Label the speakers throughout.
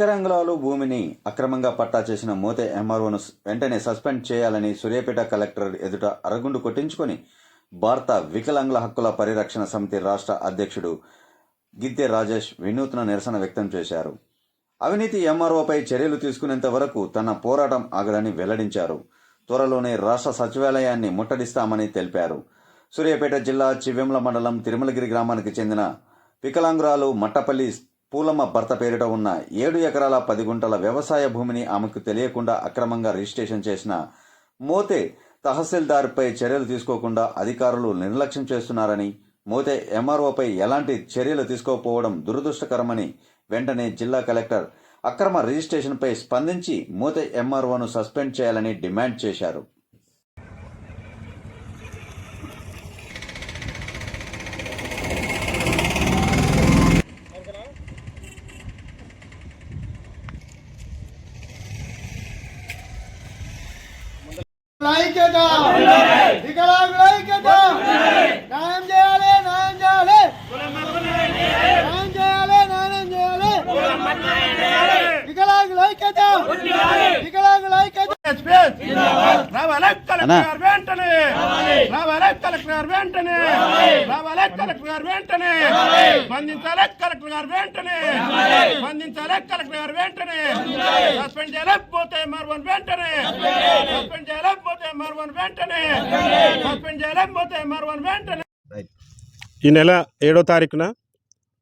Speaker 1: వికలాంగురాలు భూమిని అక్రమంగా పట్టా చేసిన మోతే ఎంఆర్ఓను వెంటనే సస్పెండ్ చేయాలని సూర్యాపేట కలెక్టర్ ఎదుట అరగుండు కొట్టించుకొని భారత వికలాంగుల హక్కుల పరిరక్షణ సమితి రాష్ట్ర అధ్యక్షుడు గిద్దె రాజేష్ వినూత్న నిరసన వ్యక్తం చేశారు. అవినీతి ఎంఆర్ఓపై చర్యలు తీసుకునేంత వరకు తన పోరాటం ఆగదని వెల్లడించారు. త్వరలోనే రాష్ట్ర సచివాలయాన్ని ముట్టడిస్తామని తెలిపారు. సూర్యాపేట జిల్లా చివ్వెంల మండలం తిరుమలగిరి గ్రామానికి చెందిన వికలాంగురాలు మట్టపల్లి పూలమ్మ భర్త పేరిట ఉన్న ఏడు ఎకరాల పది గుంటల వ్యవసాయ భూమిని ఆమెకు తెలియకుండా అక్రమంగా రిజిస్ట్రేషన్ చేసిన మోతే తహసీల్దార్పై చర్యలు తీసుకోకుండా అధికారులు నిర్లక్ష్యం చేస్తున్నారని మోతే ఎంఆర్ఓపై ఎలాంటి చర్యలు తీసుకోకపోవడం దురదృష్టకరమని వెంటనే జిల్లా కలెక్టర్ అక్రమ రిజిస్ట్రేషన్పై స్పందించి మోతే ఎంఆర్ఓను సస్పెండ్ చేయాలని డిమాండ్ చేశారు.
Speaker 2: ఐక్యత! వికలాంగుల ఐక్యత! న్యాయం చేయాలి న్యాయం చేయాలి! న్యాయం చేయాలి న్యాయం చేయాలి! వికలాంగుల ఐక్యత! వికలాంగుల ఐక్యత!
Speaker 3: రావాలే కలెక్టర్ వెంటనే రావాలే కలెక్టర్ గారు వెంటనే రావాలే కలెక్టర్ గారు వెంటనే స్పందించాలే కలెక్టర్ గారు వెంటనే స్పందించాలే కలెక్టర్ గారు వెంటనే సస్పెండ్ చేయలేకపోతే మరొన్ వెంటనే సస్పెండ్ చేయలేకపోతే వెంటనే. సస్పెండ్ చేయలేకపోతే వెంటనే. ఈ నెల ఏడో తారీఖున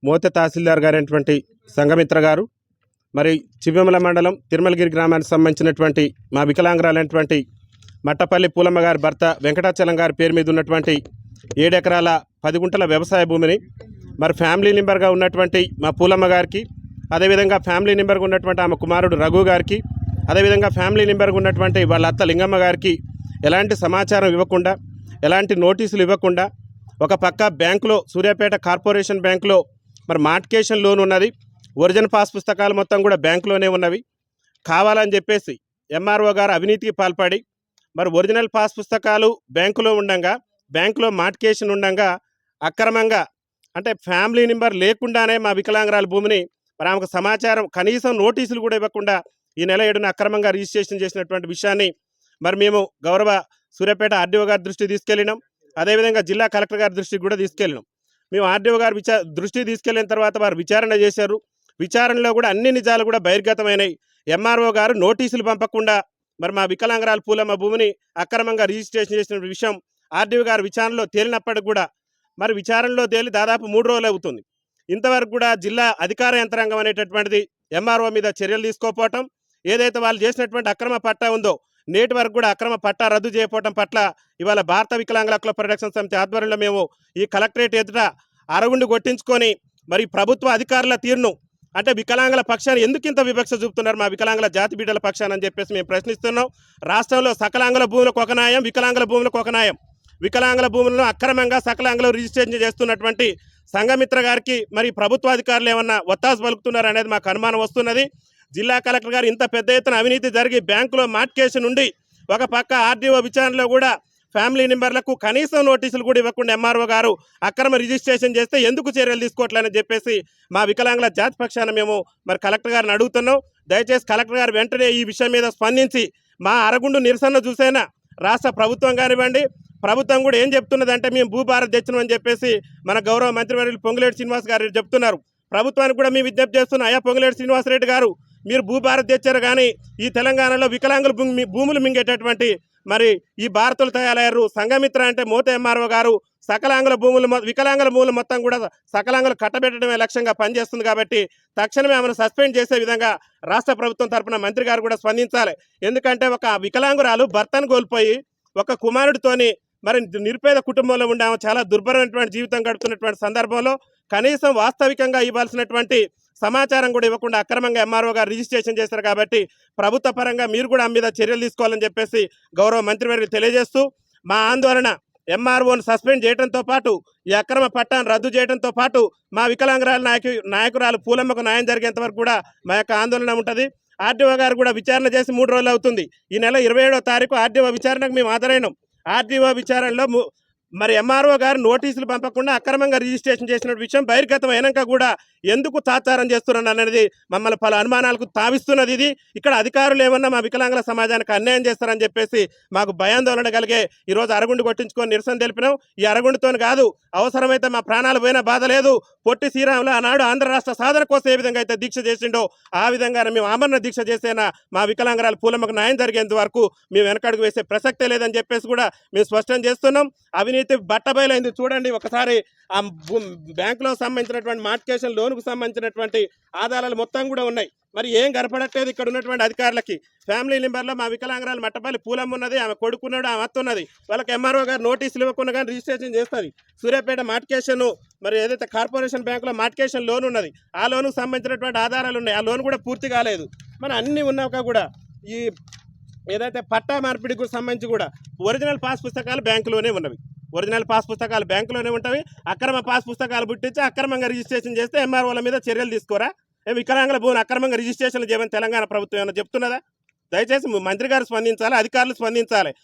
Speaker 3: మోత తహసీల్దార్ గారైనటువంటి సంఘమిత్ర గారు మరి చివ్వెమల మండలం తిరుమలగిరి గ్రామానికి సంబంధించినటువంటి మా వికలాంగురాలైనటువంటి మట్టపల్లి పూలమ్మ గారి భర్త వెంకటాచలం గారి పేరు మీద ఉన్నటువంటి ఏడెకరాల పది గుంటల వ్యవసాయ భూమిని మరి ఫ్యామిలీ మెంబర్గా ఉన్నటువంటి మా పూలమ్మ గారికి అదేవిధంగా ఫ్యామిలీ మెంబర్గా ఉన్నటువంటి ఆమె కుమారుడు రఘు గారికి అదేవిధంగా ఫ్యామిలీ మెంబర్గా ఉన్నటువంటి వాళ్ళ అత్త లింగమ్మ గారికి ఎలాంటి సమాచారం ఇవ్వకుండా ఎలాంటి నోటీసులు ఇవ్వకుండా ఒక పక్క బ్యాంకులో సూర్యాపేట కార్పొరేషన్ బ్యాంకులో మరి మార్టికేషన్ లోన్ ఉన్నది ఒరిజినల్ పాస్ పుస్తకాలు మొత్తం కూడా బ్యాంకులోనే ఉన్నవి. కావాలని చెప్పేసి ఎంఆర్ఓ గారు అవినీతికి పాల్పడి మరి ఒరిజినల్ పాస్ పుస్తకాలు బ్యాంకులో ఉండంగా బ్యాంకులో మార్టికేషన్ ఉండంగా అక్రమంగా అంటే ఫ్యామిలీ నెంబర్ లేకుండానే మా వికలాంగరాల భూమిని మరి ఆమెకు సమాచారం కనీసం నోటీసులు కూడా ఇవ్వకుండా ఈ నెల ఏడున అక్రమంగా రిజిస్ట్రేషన్ చేసినటువంటి విషయాన్ని మరి మేము గౌరవ సూర్యాపేట ఆర్డీఓ గారి దృష్టి తీసుకెళ్ళినాం. అదేవిధంగా జిల్లా కలెక్టర్ గారి దృష్టికి కూడా తీసుకెళ్ళినాం. మేము ఆర్డీఓ గారి విచా దృష్టి తీసుకెళ్ళిన తర్వాత వారు విచారణ చేశారు. విచారణలో కూడా అన్ని నిజాలు కూడా బహిర్గతమైనాయి. ఎంఆర్ఓ గారు నోటీసులు పంపకుండా మరి మా వికలాంగరాల పూలమ్మ భూమిని అక్రమంగా రిజిస్ట్రేషన్ చేసిన విషయం ఆర్డీఓ గారు విచారణలో తేలినప్పటికి కూడా మరి విచారణలో తేలి దాదాపు మూడు రోజులు అవుతుంది. ఇంతవరకు కూడా జిల్లా అధికార యంత్రాంగం అనేటటువంటిది ఎంఆర్ఓ మీద చర్యలు తీసుకోకపోవటం ఏదైతే వాళ్ళు చేసినటువంటి అక్రమ పట్టా ఉందో నేటి వరకు కూడా అక్రమ పట్టా రద్దు చేయకపోవడం పట్ల ఇవాళ భారత వికలాంగుల హక్కుల పరిరక్షణ సమితి ఆధ్వర్యంలో మేము ఈ కలెక్టరేట్ ఎదుట అరగుండి కొట్టించుకొని మరి ప్రభుత్వ అధికారుల తీరును అంటే వికలాంగుల పక్షాన్ని ఎందుకు ఇంత వివక్ష చూపుతున్నారు మా వికలాంగుల జాతి బిడ్డల పక్షాన్ని అని చెప్పేసి మేము ప్రశ్నిస్తున్నాం. రాష్ట్రంలో సకలాంగుల భూములకు ఒక న్యాయం వికలాంగుల భూములకు ఒక న్యాయం. వికలాంగుల భూములను అక్రమంగా సకలాంగులు రిజిస్ట్రేషన్ చేస్తున్నటువంటి సంఘమిత్ర గారికి మరి ప్రభుత్వ అధికారులు ఏమన్నా ఒత్తాసు పలుకుతున్నారు అనేది మాకు అనుమానం వస్తున్నది. జిల్లా కలెక్టర్ గారు ఇంత పెద్ద ఎత్తున అవినీతి జరిగి బ్యాంకులో మార్కేషన్ ఉండి ఒక పక్క ఆర్డీఓ విచారణలో కూడా ఫ్యామిలీ మెంబర్లకు కనీసం నోటీసులు కూడా ఇవ్వకుండా ఎంఆర్ఓ గారు అక్రమ రిజిస్ట్రేషన్ చేస్తే ఎందుకు చర్యలు తీసుకోవట్లేదని చెప్పేసి మా వికలాంగుల జాతి పక్షాన మేము మరి కలెక్టర్ గారిని అడుగుతున్నాం. దయచేసి కలెక్టర్ గారు వెంటనే ఈ విషయం మీద స్పందించి మా అరగుండు నిరసన చూసేనా? రాష్ట్ర ప్రభుత్వం కానివ్వండి ప్రభుత్వం కూడా ఏం చెప్తున్నదంటే మేము భూభారత్ తెచ్చినామని చెప్పేసి మన గౌరవ మంత్రివర్యులు పొంగులేటి శ్రీనివాస్ గారు చెప్తున్నారు. ప్రభుత్వానికి కూడా మేము విజ్ఞప్తి చేస్తున్నాం. అయ్యా పొంగులేటి శ్రీనివాసరెడ్డి గారు మీరు భూభారత్ తెచ్చారు కానీ ఈ తెలంగాణలో వికలాంగులు భూమి భూములు మింగేటటువంటి మరి ఈ భారతులు తయారయ్యారు. సంఘమిత్ర అంటే మోత ఎంఆర్ఓ గారు. సకలాంగుల భూములు వికలాంగుల భూములు మొత్తం కూడా సకలాంగులు కట్టబెట్టడమే లక్ష్యంగా పనిచేస్తుంది కాబట్టి తక్షణమే ఆమెను సస్పెండ్ చేసే విధంగా రాష్ట్ర ప్రభుత్వం తరపున మంత్రి గారు కూడా స్పందించాలి. ఎందుకంటే ఒక వికలాంగురాలు భర్తను కోల్పోయి ఒక కుమారుడితోని మరి నిరుపేద కుటుంబంలో ఉండే ఆమె చాలా దుర్భరమైనటువంటి జీవితం గడుపుతున్నటువంటి సందర్భంలో కనీసం వాస్తవికంగా ఇవ్వాల్సినటువంటి సమాచారం కూడా ఇవ్వకుండా అక్రమంగా ఎంఆర్ఓ గారు రిజిస్ట్రేషన్ చేశారు కాబట్టి ప్రభుత్వ పరంగా మీరు కూడా ఆ మీద చర్యలు తీసుకోవాలని చెప్పేసి గౌరవ మంత్రివర్యులు తెలియజేస్తూ మా ఆందోళన ఎంఆర్ఓను సస్పెండ్ చేయడంతో పాటు ఈ అక్రమ పట్టాన్ని రద్దు చేయడంతో పాటు మా వికలాంగురాల నాయకు నాయకురాలు పూలమ్మకు న్యాయం జరిగేంత వరకు కూడా మా యొక్క ఆందోళన ఉంటుంది. ఆర్డీఓ గారు కూడా విచారణ చేసి మూడు రోజులు అవుతుంది. ఈ నెల ఇరవై ఏడో తారీఖు ఆర్డీఓ విచారణకు మేము హాజరైనాం. ఆర్డీఓ విచారణలో మరి ఎంఆర్ఓ గారు నోటీసులు పంపకుండా అక్రమంగా రిజిస్ట్రేషన్ చేసిన విషయం బహిర్గతం అయినాక కూడా ఎందుకు తాతారం చేస్తున్నాను అనేది మమ్మల్ని పలు అనుమానాలకు తావిస్తున్నది ఇది. ఇక్కడ అధికారులు ఏమన్నా మా వికలాంగుల సమాజానికి అన్యాయం చేస్తారని చెప్పేసి మాకు భయాందోళన కలిగే ఈరోజు అరగుండు కొట్టించుకొని నిరసన తెలిపినాం. ఈ అరగుండుతో కాదు అవసరమైతే మా ప్రాణాలు పోయినా బాధ లేదు. పొట్టి శ్రీరాములు ఆనాడు ఆంధ్ర రాష్ట్ర సాధన కోసం ఏ విధంగా అయితే దీక్ష చేసిండో ఆ విధంగానే మేము ఆమరణ దీక్ష చేసేనా మా వికలాంగరాలు పూలమ్మకు న్యాయం జరిగేంత వరకు మేము వెనకడుగు వేసే ప్రసక్తే లేదని చెప్పేసి కూడా మేము స్పష్టం చేస్తున్నాం. అవినీతి బట్టబయలైంది చూడండి ఒకసారి ఆ బ్యాంకులో సంబంధించినటువంటి మార్టికేషన్ లోన్కు సంబంధించినటువంటి ఆధారాలు మొత్తం కూడా ఉన్నాయి. మరి ఏం గడపడట్లేదు ఇక్కడ ఉన్నటువంటి అధికారులకి. ఫ్యామిలీ మెంబర్లో మా వికలాంగరాలు మట్టపల్లి పూలమ్మ ఉన్నది ఆమె కొడుకున్నాడు ఆమె అత్త ఉన్నది. వాళ్ళకి ఎంఆర్ఓ గారు నోటీసులు ఇవ్వకుండా కానీ రిజిస్ట్రేషన్ చేస్తుంది. సూర్యాపేట మార్టికేషన్ మరి ఏదైతే కార్పొరేషన్ బ్యాంకులో మార్టికేషన్ లోన్ ఉన్నది ఆ లోన్కు సంబంధించినటువంటి ఆధారాలు ఉన్నాయి. ఆ లోన్ కూడా పూర్తి కాలేదు. మన అన్నీ ఉన్నాక కూడా ఈ ఏదైతే పట్టా మార్పిడికి సంబంధించి కూడా ఒరిజినల్ పాస్ పుస్తకాలు బ్యాంకులోనే ఉన్నవి. ఒరిజినల్ పాస్ పుస్తకాలు బ్యాంకులోనే ఉంటాయి. అక్రమ పాస్ పుస్తకాలు పుట్టించి అక్రమంగా రిజిస్ట్రేషన్ చేస్తే ఎంఆర్ఓల మీద చర్యలు తీసుకోరా? వికలాంగుల భూమిని అక్రమంగా రిజిస్ట్రేషన్ చేయమని తెలంగాణ ప్రభుత్వం ఏమైనా చెప్తున్నదా? దయచేసి మంత్రి గారు స్పందించాలి అధికారులు స్పందించాలి.